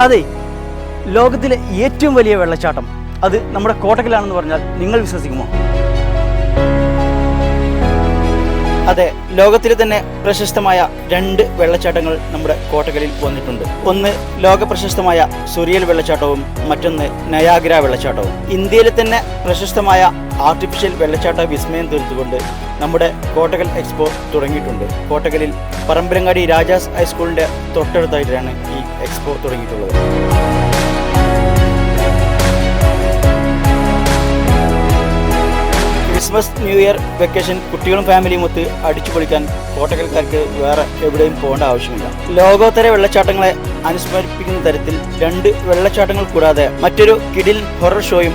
അതെ ലോകത്തിലെ ഏറ്റവും വലിയ വെള്ളച്ചാട്ടം. അത് നമ്മുടെ കോട്ടക്കലാണെന്ന് പറഞ്ഞാൽ നിങ്ങൾ വിശ്വസിക്കുമോ? അതെ ലോകത്തിലെ തന്നെ പ്രശസ്തമായ രണ്ട് വെള്ളച്ചാട്ടങ്ങൾ നമ്മുടെ കോട്ടകളിൽ വന്നിട്ടുണ്ട്. ഒന്ന് ലോക പ്രശസ്തമായ സുറിയൽ വെള്ളച്ചാട്ടവും മറ്റൊന്ന് നയാഗ്ര വെള്ളച്ചാട്ടവും. ഇന്ത്യയിലെ തന്നെ പ്രശസ്തമായ ആർട്ടിഫിഷ്യൽ വെള്ളച്ചാട്ട വിസ്മയം തീർത്തുകൊണ്ട് നമ്മുടെ കോട്ടകൽ എക്സ്പോ തുടങ്ങിയിട്ടുണ്ട്. കോട്ടകലിൽ പറമ്പരങ്ങാടി രാജാസ് ഹൈസ്കൂളിന്റെ തൊട്ടടുത്തായിട്ടാണ് ഈ എക്സ്പോ തുടങ്ങിയിട്ടുള്ളത്. ക്രിസ്മസ് ന്യൂ ഇയർ വെക്കേഷൻ കുട്ടികളും ഫാമിലിയും ഒത്ത് അടിച്ചു പൊളിക്കാൻ കോട്ടക്കൽക്കാർക്ക് വേറെ എവിടെയും പോകേണ്ട ആവശ്യമില്ല. ലോകോത്തര വെള്ളച്ചാട്ടങ്ങളെ അനുസ്മരിപ്പിക്കുന്ന തരത്തിൽ രണ്ട് വെള്ളച്ചാട്ടങ്ങൾ കൂടാതെ മറ്റൊരു കിഡിൽ ഹൊറർ ഷോയും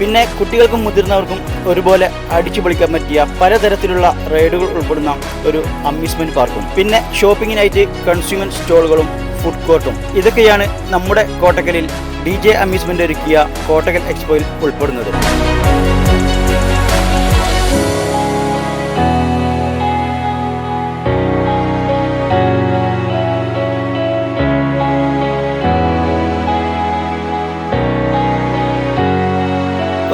പിന്നെ കുട്ടികൾക്കും മുതിർന്നവർക്കും ഒരുപോലെ അടിച്ചു പൊളിക്കാൻ പറ്റിയ പലതരത്തിലുള്ള റൈഡുകൾ ഉൾപ്പെടുന്ന ഒരു അമ്യൂസ്മെന്റ് പാർക്കും. പിന്നെ ഷോപ്പിങ്ങിനായിട്ട് കൺസ്യൂമർ സ്റ്റോളുകളും ഫുഡ് കോർട്ടും. ഇതൊക്കെയാണ് നമ്മുടെ കോട്ടക്കലിൽ ഡി ജെ അമ്യൂസ്മെന്റ് ഒരുക്കിയ കോട്ടക്കൽ എക്സ്പോയിൽ ഉൾപ്പെടുന്നത്.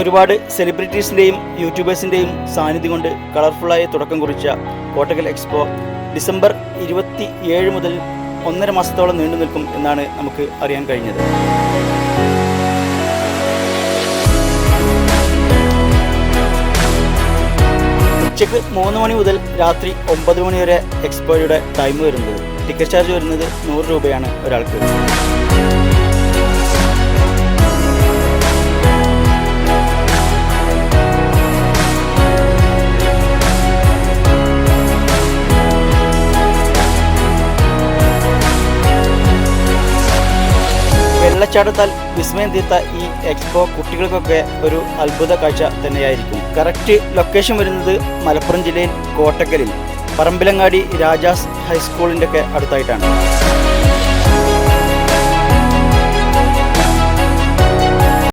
ഒരുപാട് സെലിബ്രിറ്റീസിന്റെയും യൂട്യൂബേഴ്സിന്റെയും സാന്നിധ്യം കൊണ്ട് കളർഫുള്ളായി തുടക്കം കുറിച്ച കോട്ടക്കൽ എക്സ്പോ ഡിസംബർ ഇരുപത്തി ഏഴ് മുതൽ ഒന്നര മാസത്തോളം നീണ്ടു നിൽക്കും എന്നാണ് നമുക്ക് അറിയാൻ കഴിഞ്ഞത്. ഉച്ചയ്ക്ക് മൂന്ന് മണി മുതൽ രാത്രി ഒമ്പത് മണി വരെ എക്സ്പോയുടെ ടൈം വരുന്നത്. ടിക്കറ്റ് ചാർജ് വരുന്നത് നൂറ് രൂപയാണ് ഒരാൾക്ക്. വെള്ളച്ചാട്ടത്താൽ വിസ്മയം തീർത്ത ഈ എക്സ്പോ കുട്ടികൾക്കൊക്കെ ഒരു അത്ഭുത കാഴ്ച തന്നെയായിരിക്കും. കറക്റ്റ് ലൊക്കേഷൻ വരുന്നത് മലപ്പുറം ജില്ലയിൽ കോട്ടക്കലിൽ. പറമ്പിലങ്ങാടി രാജാസ് ഹൈസ്കൂളിന്റെ ഒക്കെ അടുത്തായിട്ടാണ്.